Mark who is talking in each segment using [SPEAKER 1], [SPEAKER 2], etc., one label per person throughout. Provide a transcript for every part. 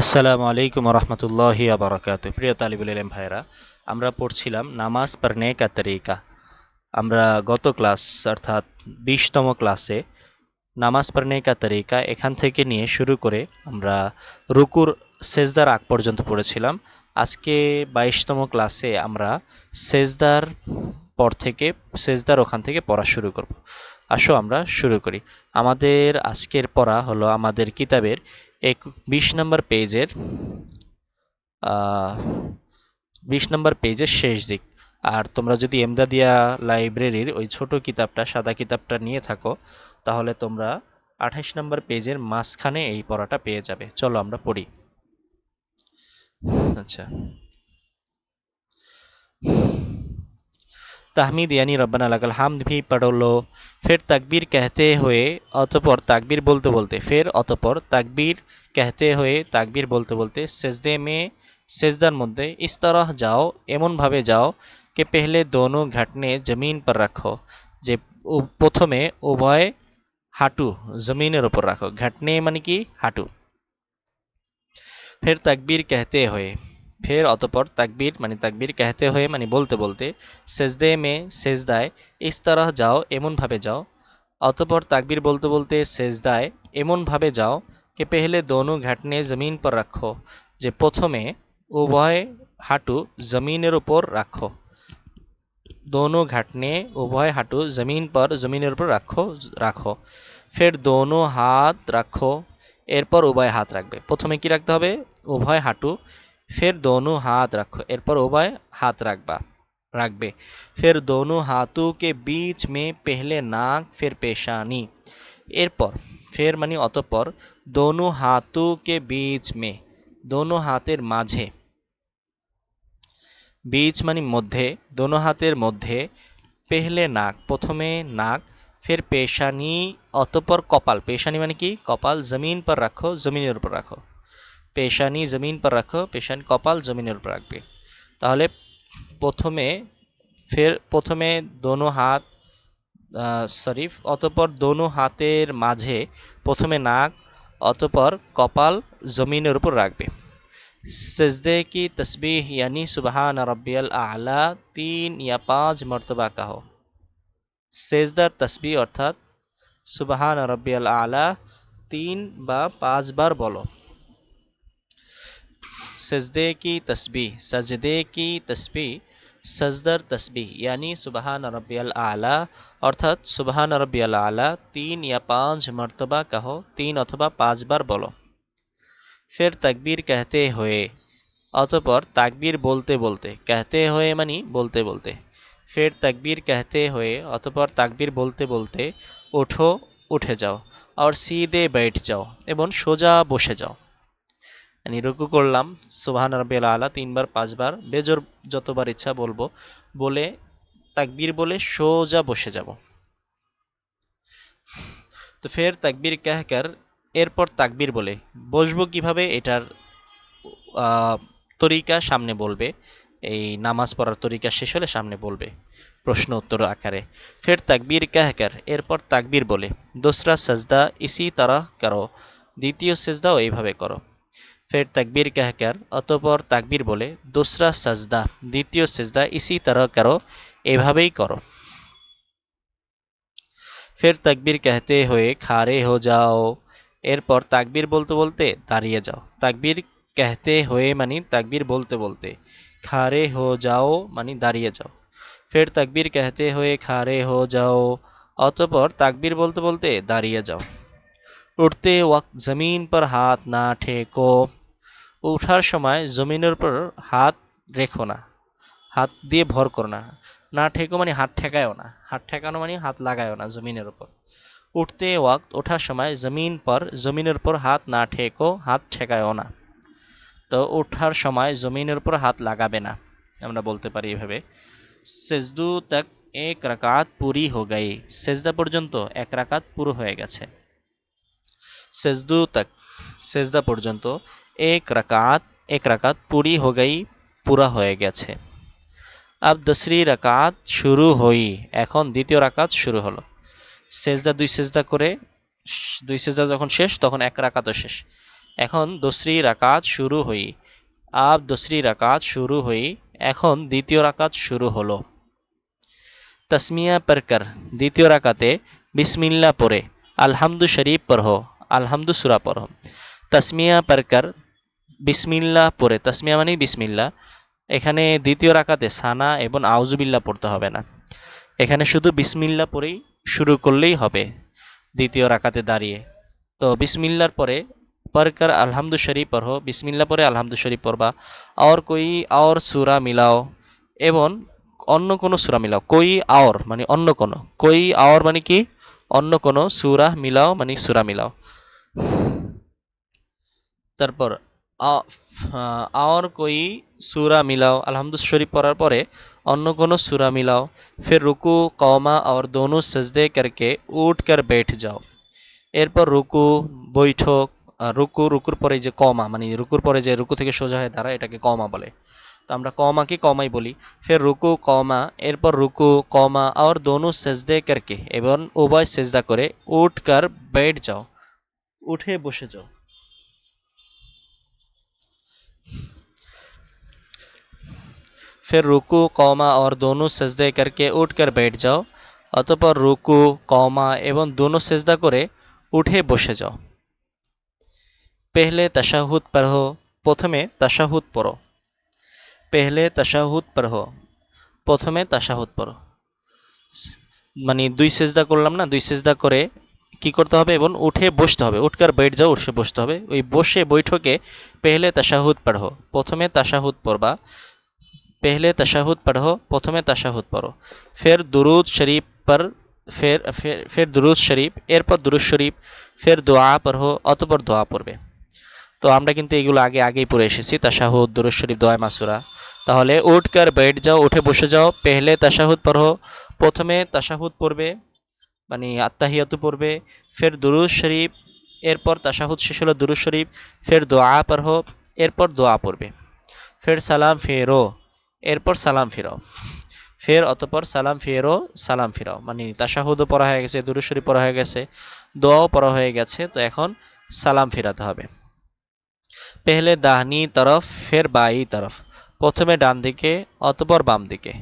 [SPEAKER 1] আসসালামু আলাইকুম রহমতুল্লাহি আবরাকাত প্রিয় তালিবুল ইলম ভাইরা আমরা পড়ছিলাম নামাজ পড়নে কা তরিকা। আমরা গত ক্লাস, অর্থাৎ বিশতম ক্লাসে নামাজ পড়নে কা তরিকা এখান থেকে নিয়ে শুরু করে আমরা রুকুর সেজদার আগ পর্যন্ত পড়েছিলাম। আজকে বাইশতম ক্লাসে আমরা সেজদার পর থেকে, সেজদার ওখান থেকে পড়া শুরু করব। আসো আমরা শুরু করি। আমাদের আজকের পড়া হলো আমাদের কিতাবের এক বিশ নম্বর পেজের বিশ নম্বর পেজের শেষ দিক। আর তোমরা যদি এমদাদিয়া লাইব্রেরির ওই ছোট কিতাবটা, সাদা কিতাবটা নিয়ে থাকো, তাহলে তোমরা আঠাশ নম্বর পেজের মাঝখানে এই পড়াটা পেয়ে যাবে। চলো আমরা পড়ি। আচ্ছা। तहमीद यानी रब्बना लकल हामद भी पढ़ लो फिर तकबीर कहते हुए অতপর তাকবীর বলতে বলতে ফের অতপর তাকবীর कहते हुए তাকবীর বলতে বলতে সেজদে মে সেজদার মধ্যে ইস তরহ যাও এমনভাবে যাও কে পেহলে দোনো ঘাটনে জমিন পর রাখো যে প্রথমে উভয় হাঁটু জমিনের উপর রাখো ঘাটনে মানে কি হাঁটু ফের তাকবীর कहते हुए ফের অতপর তাকবীর মানে তাকবীর কাহতে হয়ে মানে বলতে বলতে সেজদে মে সেজদায় ইস্তারাহ যাও, এমনভাবে যাও। অতপর তাকবীর বলতে বলতে সেজদায়, এমনভাবে যাও কে পেহলে দোনো ঘাটনে জমিন পর রাখো, যে প্রথমে উভয় হাঁটু জমিনের উপর রাখো। দোনো ঘাটনে উভয় হাঁটু জমিন পর জমিনের উপর রাখো রাখো। ফের দোনো হাত রাখো, এরপর উভয় হাত রাখবে। প্রথমে কি রাখতে হবে? উভয় হাঁটু ফের দোনো হাত রাখো, এরপর উভয় হাত রাখবা, রাখবে। ফের দোনো হাতুকে কে বিচ মে পেহলে নাক, ফের পেশানি। এরপর, ফের মানে অতপর, দোনো হাতুকে কে মে, দোনো হাতের মাঝে। বীচ মানে মধ্যে, দোনো হাতের মধ্যে পেহলে নাক, প্রথমে নাক, ফের পেশানি, অতপর কপাল। পেশানি মানে কি? কপাল, জমিন পর রাখো, জমিনের উপর রাখো। পেশানি জমিন পর রাখো, পেশানি কপাল জমিনের উপর রাখবে। তাহলে প্রথমে ফের, প্রথমে দোনো হাত শরীফ অতপর দোনো হাতের মাঝে প্রথমে নাক, অতপর কপাল জমিনের উপর রাখবে। সেজদে কি তসবিহ, ইয়ানি সুবহান রব্বিয়াল আলা, তিন ইয়া পাঁচ মর্তবা কাহ। সেজদার তসবি অর্থাৎ সুবহান রব্বিয়াল আলা, তিন বা পাঁচবার বলো। सजदे की तस्बीह सजदे की तस्बीह সজদার তসবিহ यानी সুবাহান রব্বিয়াল আলা অর্থাৎ সুবাহান রব্বিয়াল আলা তিন ইয়া পাঁচ মর্তবা কহো তিন অথবা পাঁচবার বলো ফের তাকবীর कहते হয়ে অতপর তাকবীর বলতে বলতে कहते হয়ে মানি বলতে বলতে ফের তাকবীর कहते হয়ে অতপর তাকবীর বলতে বলতে ওঠো উঠে যাও আর সিদে बैठ যাও এবং সোজা বসে যাও আমি রুকু করলাম, সুবাহান রব্বিল আলা, তিনবার, পাঁচবার, বেজোর যতবার ইচ্ছা বলব, বলে, তাকবীর বলে সোজা বসে যাব। তো ফের তাকবীর কাহকার এরপর তাকবীর বলে, বসবো কীভাবে? এটার তরিকা সামনে বলবে, এই নামাজ পড়ার তরিকা শেষ হলে সামনে বলবে, প্রশ্ন উত্তর আকারে। ফের তাকবীর কাহকার এরপর তাকবীর বলে, দোসরা সাজদা ইসি তারা করো, দ্বিতীয় সেজদাও এইভাবে করো। ফের তাকবীর कहकर অতপর তাকবীর বলে দোসরা সাজদা দ্বিতীয় সেজদা ইসি तरह করো এভাবেই করো ফের তাকবীর कहते হয়ে খারে হো যাও এরপর তাকবীর বলতে বলতে দাঁড়িয়ে যাও তাকবীর कहते হয়ে মানে তাকবীর বলতে বলতে খারে হো যাও মানে দাঁড়িয়ে যাও ফের তাকবীর कहते হয়ে খারে হো যাও অতপর তাকবীর বলতে বলতে দাঁড়িয়ে যাও উঠতে ওয়াক্ত জমিন পর হাত না ঠেকো ওঠার সময় জমিনের উপর হাত রেখো না। হাত দিয়ে ভর করো না। না ঠেকো মানে হাত ঠেকায়ও না। হাত ঠেকানো মানে হাত লাগায়ও না জমিনের উপর। উঠতে ওয়াক্ত, ওঠার সময় জমিন পর, জমিনের উপর হাত না ঠেকো, হাত ঠেকায়ও না। তো ওঠার সময় জমিনের উপর হাত লাগাবে না। আমরা বলতে পারি এভাবে। সেজদু তাক এক রাকাত পুরি হো গাই সেজদা পর্যন্ত এক রাকাত পুরো হয়ে গেছে। সেজদু তক সেজদা পর্যন্ত এক রাকাত এক রাকাত পুরি হো গাই পুরা হয়ে গেছে আব দসরি রাকাত শুরু হই এখন দ্বিতীয় রাকাত শুরু হলো সেজদা দুই সেজদা করে দুই সেজদা যখন শেষ তখন এক রাকাতও শেষ এখন দোসরি রাকাত শুরু হই আব দোসরি রাকাত শুরু হই এখন দ্বিতীয় রাকাত শুরু হলো তসমিয়া পরকর দ্বিতীয় রাকাতে বিসমিল্লা পড়ে আলহামদু শরীফ আলহামদু সুরা পড়ো তসমিয়া পরকর বিসমিল্লা পড়ে। তসমিয়া মানে বিসমিল্লা। এখানে দ্বিতীয় রাকাতে সানা এবং আউজুবিল্লা পড়তে হবে না। এখানে শুধু বিসমিল্লা পরেই শুরু করলেই হবে দ্বিতীয় রাকাতে দাঁড়িয়ে। তো বিসমিল্লার পরে পরকর আলহামদু শরীফ পড়ো। বিসমিল্লা পরে আলহামদু শরীফ পড়বা। আর কই আর সুরা মিলাও। এবং অন্য কোনো সুরা মিলাও। কই, আওর মানে অন্য কোনো। কই, আওর মানে কি? অন্য কোনো। সুরা মিলাও মানে সুরা মিলাও। তারপর আর কই সুরা মিলাও আলহামদুল শরীফ পড়ার পরে অন্য কোনো সুরা মিলাও, ফের রুকু, কওমা আর দোনো সজদে করকে উঠ কর বেঠ যাও। এরপর রুকু, বৈঠক রুকু, রুকুর পরে যে কমা মানে রুকুর পরে যে রুকু থেকে সোজা হয়ে তারা এটাকে কমা বলে। তো আমরা কমাকে কমাই বলি। ফের রুকু কমা এরপর রুকু কমা আর দোনো সেজদে করকে, এবং উভয় সেজদা করে উঠ কর বেঠ যাও, উঠে বসে যাও। फिर रुकू कौमा और दोनों सजदे करके उठ कर बैठ जाओ অতপর রুকু কমা এবং দোনো সেজদা করে উঠে বসে যাও পেহলে তাশাহুদ পড়ো প্রথমে তাশাহুদ পড়ো পেহলে তাশাহুদ পড়ো প্রথমে তাশাহুদ পড়ো মানে দুই সেজদা করলাম না দুই সেজদা করে কি করতে হবে এবং উঠে বসতে হবে উঠকার বেড যাও উঠে বসতে হবে ওই বসে বৈঠকে পেহলে তাশাহুদ পড়ো প্রথমে তাশাহুদ পড়বা पहले तशहुद पढ़ो প্রথমে তাশাহুদ পড়ো ফের দুরুদ শরীফ পর ফের ফের ফের দুরুদ শরীফ এরপর দুরুদ শরীফ ফের দোয়া পড়ো অতপর দোয়া পড়বে তো আমরা কিন্তু এগুলো আগে আগেই পড়ে এসেছি তাশাহুদ দুরুদ শরীফ দোয়া মাসুরা তাহলে উঠ কর बैठ যাও উঠে বসে যাও পেহলে তাশাহুদ পড়ো প্রথমে তাশাহুদ পড়বে মানে আত্তাহিয়াতু পড়বে ফের দুরুদ শরীফ এরপর তাশাহুদ শেষ হলো দুরুদ শরীফ ফের দোয়া পড়ো এরপর দোয়া পড়বে ফের সালাম ফেরো এরপর সালাম ফিরাও। ফের অতপর সালাম ফিরো, সালাম ফিরাও। মানে তাশাহুদও পড়া হয়ে গেছে দুরুশরী পড়া হয়ে গেছে, দোয়াও পড়া হয়ে গেছে, তো এখন সালাম ফিরাতে হবে। পেহলে দাহনি তরফ, ফের বাই তরফ। প্রথমে ডান দিকে, অতপর বাম দিকে।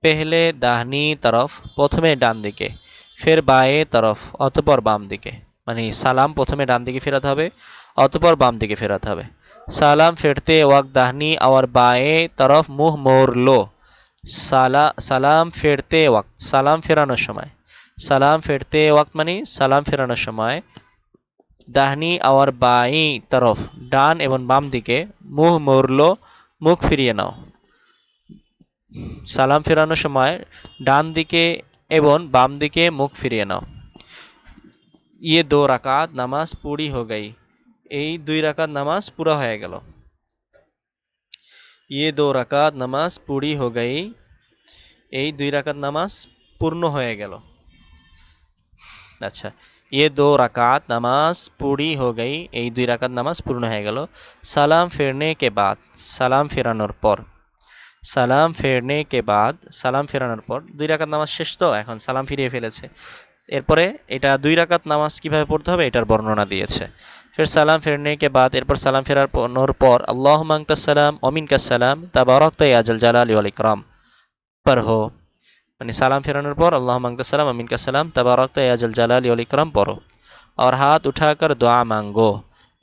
[SPEAKER 1] পেহলে দাহনি তরফ, প্রথমে ডান দিকে। ফের বায়ে তরফ, অতপর বাম দিকে। মানে সালাম প্রথমে ডান দিকে ফেরাতে হবে, অতপর বাম দিকে ফেরাতে হবে। সালাম ফেরতে ওয়াক্ত দাহনি और बाएं तरफ মুখ মোড় লো সালা সালাম ফেরতে ওয়াক্ত সালাম ফেরানোর সময় সালাম ফেরতে ওয়াক্ত মানে সালাম ফেরানোর সময় দাহনি আর বাই তরফ ডান এবং বাম দিকে মুখ মোড়লো মুখ ফিরিয়ে নাও সালাম ফেরানোর সময় ডান দিকে এবং বাম দিকে মুখ ফিরিয়ে নাও ইয়ে দো রাকাত নামাজ পুরি হো গই এই দুই রাকাত নামাজ পুরা হয়ে গেল। ইয়ে দো রাকাত নামাজ পুরি হো গই, এই দুই রাকাত নামাজ পূর্ণ হয়ে গেল। আচ্ছা ইয়ে দো রাকাত নামাজ পুরি হো গই, এই দুই রাকাত নামাজ পূর্ণ হয়ে গেল। সালাম ফেরনে কে বাদ, সালাম ফেরানোর পর। সালাম ফেরনে কে বাদ, সালাম ফেরানোর পর। দুই রাকাত নামাজ শেষ তো, এখন সালাম ফিরিয়ে ফেলেছে। এরপরে এটা দুই রাকাত নামাজ কীভাবে পড়তে হবে, এটার বর্ণনা দিয়েছে। ফের সালাম ফেরনে কে বাদ, এরপর সালাম ফেরার নোর পর আল্লাহ মাংতাসালাম অমিনকাসালাম তাবারক তাই আজল জালাল আলী ইকরাম। পর হো। মানে সালাম ফেরানোর পর আল্লাহ মাংতাসালাম অমিনকাসালাম তাবারক তাই আজল জালাল আল ইকরাম পড়ো। আর হাত উঠা কর দোয়া মাঙ্গো।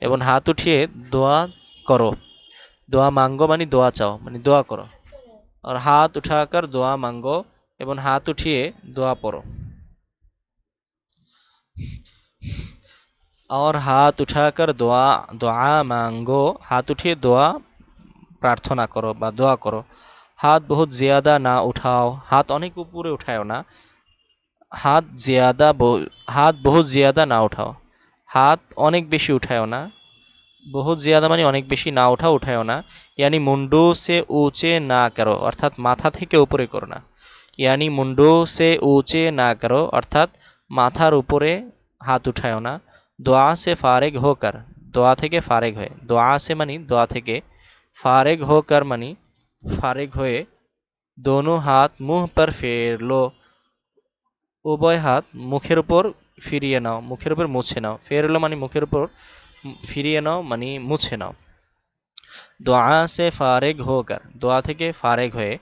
[SPEAKER 1] এবং হাত উঠিয়ে দোয়া করো। দোয়া মাঙ্গো মানে দোয়া চাও মানে দোয়া করো। আর হাত উঠা কর দোয়া মাঙ্গো এবং হাত উঠিয়ে দোয়া পড়ো। और हाथ उठाकर দোয়া দোয়া মাঙ্গো হাত উঠিয়ে দোয়া প্রার্থনা করো বা দোয়া করো হাত বহুত জিয়াদা না উঠাও হাত অনেক উপরে উঠাও না হাত জিয়াদা হাত বহুত জিয়াদা না উঠাও হাত অনেক বেশি উঠাও না বহুত জিয়াদা মানে অনেক বেশি না উঠাও উঠাও না ইয়ানি মুন্ডু সে উঁচে না করো অর্থাৎ মাথা থেকে উপরে করো না ইয়ানি মুন্ডু সে উঁচে না করো অর্থাৎ মাথার উপরে হাত উঠাও না দোয়া সে ফারেক হোকর, দোয়া থেকে ফারেক হয়ে, দোয়া সে মানি, দোয়া থেকে ফারেক হোকর মানে ফারেক হয়ে দোনো হাত মুখ পর ফেরলো উভয় হাত মুখের উপর ফিরিয়ে নাও, মুখের উপর মুছে নাও ফেরলো মানে মুখের উপর ফিরিয়ে নাও মানে মুছে নাও। দোয়া সে ফারেগ হোকর, দোয়া থেকে ফারেগ হয়ে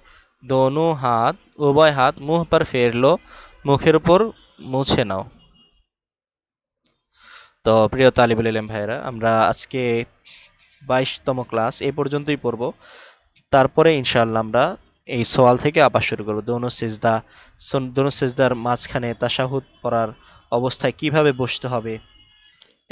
[SPEAKER 1] দোনো হাত, উভয় হাত মুখ পর ফেরলো মুখের উপর মুছে নাও। তো প্রিয় তালিবুল ইলম ভাইরা আমরা আজকে বাইশতম ক্লাস এই পর্যন্তই পড়ব। তারপরে ইনশাআল্লাহ আমরা এই সোয়াল থেকে আবার শুরু করব। দোনো সেজদা দোনো সেজদার মাঝখানে তাশাহুদ পড়ার অবস্থায় কীভাবে বসতে হবে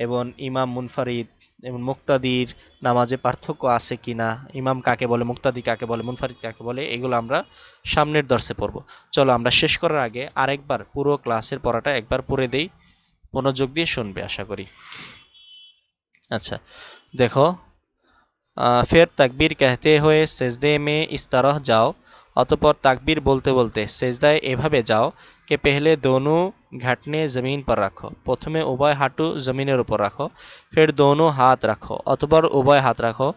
[SPEAKER 1] এবং ইমাম মুনফারিদ এবং মুক্তাদির নামাজে পার্থক্য আছে কি না ইমাম কাকে বলে, মুক্তাদি কাকে বলে, মুনফারিদ কাকে বলে, এগুলো আমরা সামনের দর্শে পড়ব। চলো আমরা শেষ করার আগে আরেকবার পুরো ক্লাসের পড়াটা একবার পড়ে দেই। মনোযোগ দিয়ে শুনবে আশা করি আচ্ছা দেখো फिर तकबीर कहते हुए সেজদে মে ইস তরহ যাও অতপর তাকবীর বলতে বলতে সেজদায় এভাবে যাও কে পেহলে দোনো ঘাটনে জমিন পর রাখো প্রথমে উভয় হাঁটু জমিনের উপর রাখো ফের দোনো হাত রাখো অতপর উভয় হাত রাখো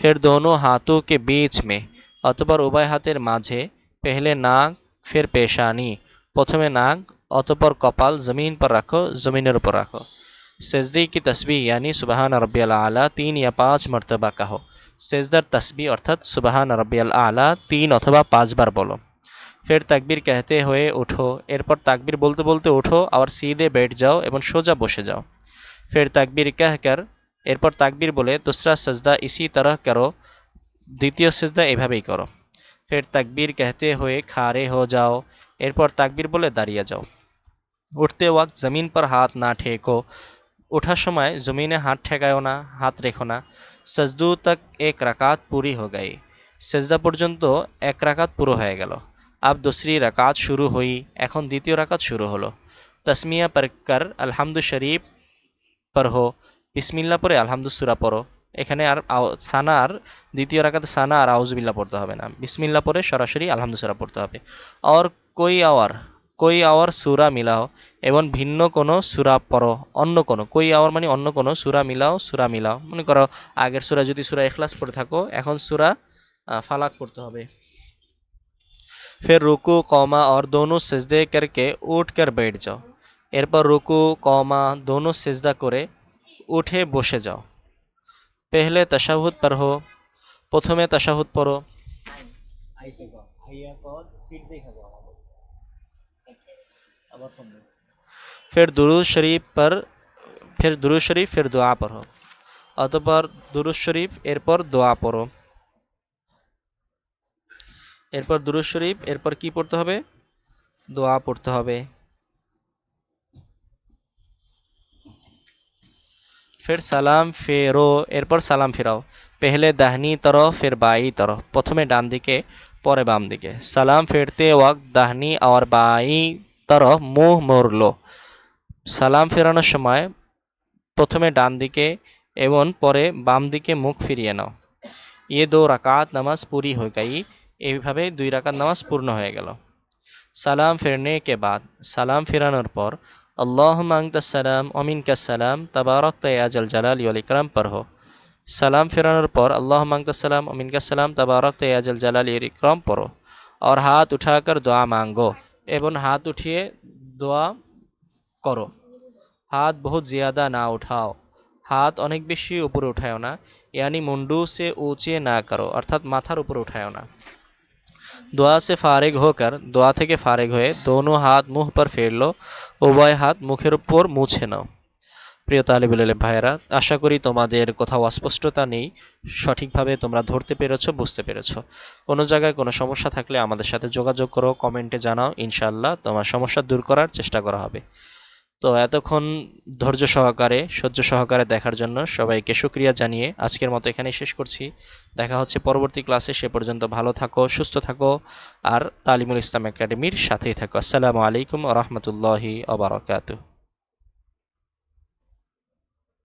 [SPEAKER 1] ফের দোনো হাতों के बीच में অতপর উভয় হাতের মাঝে পেহলে নাক ফের পেশানি প্রথমে নাক অতপর কপাল জমিন পর রাখো জমিনের উপর রাখো সেজদি কি তসবি यानी সুবাহান রব্বিয়াল আলা তিন ইয়া পাঁচ মর্তবা কাহো সেজদার তসবি অর্থাৎ সুবাহান রব্বিয়াল আলা তিন অথবা পাঁচবার বলো ফের তাকবির कहते হয়ে ওঠো এরপর তাকবির বলতে বলতে ওঠো আর সিধে বেট যাও এবং সোজা বসে যাও ফের তাকবির कहकर এরপর তাকবির বলে দুসরা সজদা ইসি তরহ করো দ্বিতীয় সেজদা এভাবেই করো ফের তাকবির कहते হয়ে খারে হো যাও এরপর তাকবির বলে দাঁড়িয়ে যাও উঠতে ওয়াক্ত জমিন পর হাত না ঠেকো। ওঠার সময় জমিনে হাত ঠেকায়ও না, হাত রেখো না। সজদু তক এক রাকাত পুরি হো গাই। সেজদা পর্যন্ত এক রাকাত পুরো হয়ে গেল। আব দুসরি রাকাত শুরু হই, এখন দ্বিতীয় রাকাত শুরু হলো। তসমিয়া পরকর আলহামদু শরীফ পর হো। বিসমিল্লা পরে আলহামদু সুরা পড়ো। এখানে আর সানা আর, দ্বিতীয় রাকাতে সানা আর আউজবিল্লা পড়তে হবে না। বিসমিল্লা পরে সরাসরি আলহামদু সুরা পড়তে হবে। আর কই আওয়ার? কই আওয়ার সুরা মিলাও, এবং ভিন্ন কোনো সুরা পড়ো, অন্য কোন, কই আওয়ার মানে অন্য কোন, সুরা মিলাও সুরা মিলাও। মনে করো, আগের সুরা যদি সুরা এখলাস পড়ে থাকো, এখন সুরা ফালাক পড়তে হবে। ফের রুকু, কমা আর দোনো সেজদে করকে উঠ কর বেঠ যাও। এরপর রুকু, কমা, দোনো সেজদা করে উঠে বসে যাও। পেহলে তশাহুদ পর হো প্রথমে তশাহুদ পড়ো। আইসি আইয়া সিট দেখা যাও। फिर दुरूद শরীফ পর ফের দুরুদ শরীফ ফের দোয়া পড়ো অতপর দুরুদ শরীফ এরপর দোয়া পড়ো এরপর দুরুদ শরীফ এরপর কি পড়তে হবে দোয়া পড়তে হবে ফের সালাম ফেরো এরপর সালাম ফেরাও পেহলে দাহনি তরফ ফের বাই তরফ প্রথমে ডান দিকে পরে বাম দিকে সালাম ফেরতে ওয়াক্ত দাহনি আর বাই তরফ মুহ মোড়লো সালাম ফেরানোর সময় প্রথমে ডান দিকে এবং পরে বাম দিকে মুখ ফিরিয়ে নাও ইয়ে দো রাকাত নামাজ পুরি হয়ে গাই এইভাবে দুই রাকাত নামাজ পূর্ণ হয়ে গেল সালাম ফেরনে কে বাদ সালাম ফেরানোর পর আল্লাহ সালাম অমিন সালাম তাবারক তাজাল জালাল ইউল ইকরাম পর হো সালাম ফেরানোর পর আল্লাহ সালাম অমিন সালাম তাবারক তাজাল জালাল ইউল ইকরাম পড়ো और हाथ उठाकर दुआ मांगो এবং হাত উঠিয়ে দোয়া করো। হাত বহুত জিয়াদা না উঠাও। হাত অনেক বেশি উপরে উঠায়ও না। ইয়ানি মুন্ডু সে উঁচিয়ে না করো, অর্থাৎ মাথার উপরে উঠায়ও না। দোয়া সে ফারেগ হোকর, দোয়া থেকে ফারেগ হয়ে দোনো হাত মুখ পর ফেরলো, উভয় হাত মুখের উপর মুছে নাও। প্রিয় তালেবুল ভাইয়েরা, আশা করি তোমাদের কোথাও অস্পষ্টতা নেই। সঠিকভাবে তোমরা ধরতে পেরেছ, বুঝতে পেরেছ। কোনো জায়গায় কোনো সমস্যা থাকলে আমাদের সাথে যোগাযোগ করো, কমেন্টে জানাও ইনশাল্লাহ তোমার সমস্যা দূর করার চেষ্টা করা হবে। তো এতক্ষণ ধৈর্য সহকারে, সহ্য সহকারে দেখার জন্য সবাইকে সুক্রিয়া জানিয়ে আজকের মতো এখানেই শেষ করছি। দেখা হচ্ছে পরবর্তী ক্লাসে, সে পর্যন্ত ভালো থাকো, সুস্থ থাকো আর তালিমুল ইসলাম একাডেমির সাথেই থাকো। আসসালামু আলাইকুম রহমতুল্লাহি আবরকাত